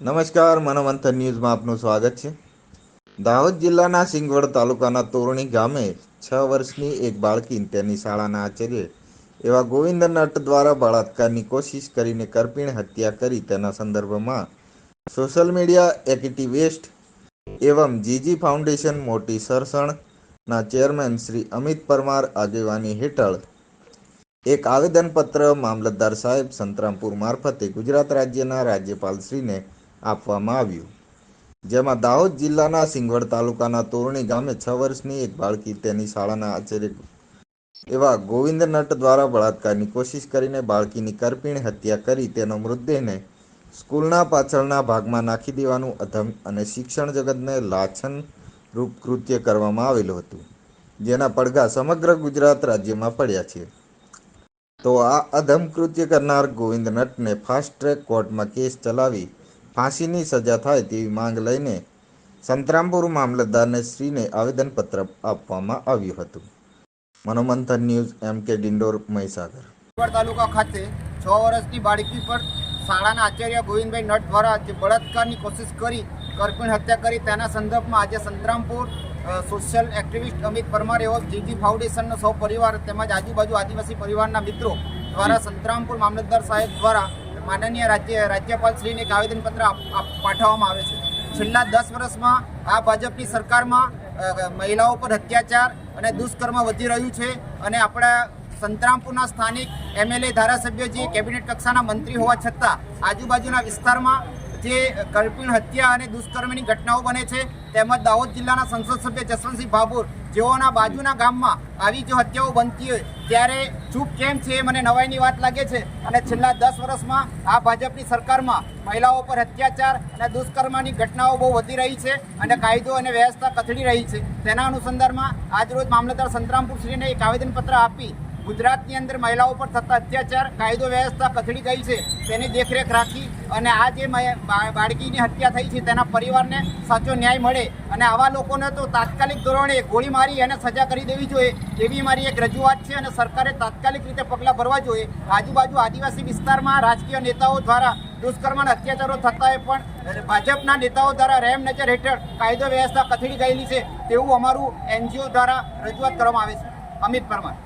નમસ્કાર, મનોમંથન ન્યૂઝમાં આપનું સ્વાગત છે. દાહોદ જિલ્લાના સિંગવડ તાલુકાના તોરણી ગામે છ વર્ષની એક બાળકી તેની શાળાના આચાર્ય એવા ગોવિંદ નટ દ્વારા બળાત્કારની કોશિશ કરીને કરપીણ હત્યા કરી તેના સંદર્ભમાં સોશિયલ મીડિયા એક્ટિવિસ્ટ એવમ જીજી ફાઉન્ડેશન મોટી સરસણના ચેરમેન શ્રી અમિત પરમાર આગેવાની હેઠળ એક આવેદનપત્ર મામલતદાર સાહેબ સંતરામપુર મારફતે ગુજરાત રાજ્યના રાજ્યપાલશ્રીને આપવામાં આવ્યું. જેમાં દાહોદ જિલ્લાના સિંગવડ તાલુકાના તોરણી ગામે છ વર્ષની એક બાળકી તેની શાળાના આચાર્ય એવા ગોવિંદ નટ દ્વારા બળાત્કારની કોશિશ કરીને બાળકીની કરપીણ હત્યા કરી તેનો મૃતદેહને સ્કૂલના પાછળના ભાગમાં નાખી દેવાનું અધમ અને શિક્ષણ જગતને લાછન રૂપ કૃત્ય કરવામાં આવેલું હતું, જેના પડઘા સમગ્ર ગુજરાત રાજ્યમાં પડ્યા છે. તો આ અધમ કૃત્ય કરનાર ગોવિંદ નટને ફાસ્ટ ટ્રેક કોર્ટમાં કેસ ચલાવી ફાંસીની સજા થાય તેવી માંગ લઈને સંતરામપુર મામલતદારને શ્રીને આવેદનપત્ર આપવામાં આવ્યું હતું. મનોમંથન ન્યૂઝ એમ કે ડિંડોર મહીસાગર. તાલુકા ખાતે છ વર્ષની બાળકી પર શાળાના આચાર્ય ગોવિંદભાઈ નટ દ્વારા જે બળાત્કારની કોશિશ કરી કરપીણ હત્યા કરી તેના સંદર્ભમાં આજે સંતરામપુર સોશિયલ એક્ટિવિસ્ટ અમિત પરમાર એવો જીજી ફાઉન્ડેશનનો સૌ પરિવાર તેમજ આજુબાજુ આદિવાસી પરિવારના મિત્રો દ્વારા સંતરામપુર મામલતદાર સાહેબ દ્વારા માનનીય રાજ્ય રાજ્યપાલ શ્રીને એક આવેદનપત્ર પાઠવવામાં આવે છે. છેલ્લા દસ વર્ષમાં આ ભાજપની સરકારમાં મહિલાઓ પર અત્યાચાર અને દુષ્કર્મ વધી રહ્યું છે અને આપણા સંતરામપુરના સ્થાનિક એમએલએ ધારાસભ્ય જે કેબિનેટ કક્ષાના મંત્રી હોવા છતાં આજુબાજુના વિસ્તારમાં જે કરપીણ હત્યા અને દુષ્કર્મની ઘટનાઓ બને છે, તેમજ દાહોદ જિલ્લાના સંસદ સભ્ય જસવંતસિંહ ભાભોર જેઓના બાજુના ગામમાં આવી જો હત્યાઓ બનતી હોય, ત્યારે ચૂપ કેમ છે એ મને નવાઈની વાત લાગે છે. અને છેલ્લા દસ વર્ષમાં આ ભાજપની સરકારમાં મહિલાઓ પર અત્યાચાર અને દુષ્કર્મની ઘટનાઓ બહુ વધી રહી છે અને કાયદો અને વ્યવસ્થા કથળી રહી છે. તેના અનુસંધાનમાં આજરોજ મામલતદાર સંતરામપુર શ્રીને એક આવેદનપત્ર આપી ગુજરાતની અંદર મહિલાઓ પર થતા અત્યાચાર, કાયદો વ્યવસ્થા કથળી ગઈ છે, તેની દેખરેખ રાખી અને આ જે બાળકીની હત્યા થઈ છે, તેના પરિવારને સાચો ન્યાય મળે અને આવા લોકોને તો તાત્કાલિક ધોરણે ગોળી મારી અને સજા કરી દેવી જોઈએ, એવી મારી એક રજૂઆત છે અને સરકારે તાત્કાલિક રીતે પગલાં ભરવા જોઈએ. આજુબાજુ આદિવાસી વિસ્તારમાં રાજકીય નેતાઓ દ્વારા દુષ્કર્મ અને અત્યાચારો થતા પણ ભાજપના નેતાઓ દ્વારા રેમ નજર હેઠળ કાયદો વ્યવસ્થા કથળી ગયેલી છે, તેવું અમારું એનજીઓ દ્વારા રજૂઆત કરવામાં આવે છે. અમિત પરમાર.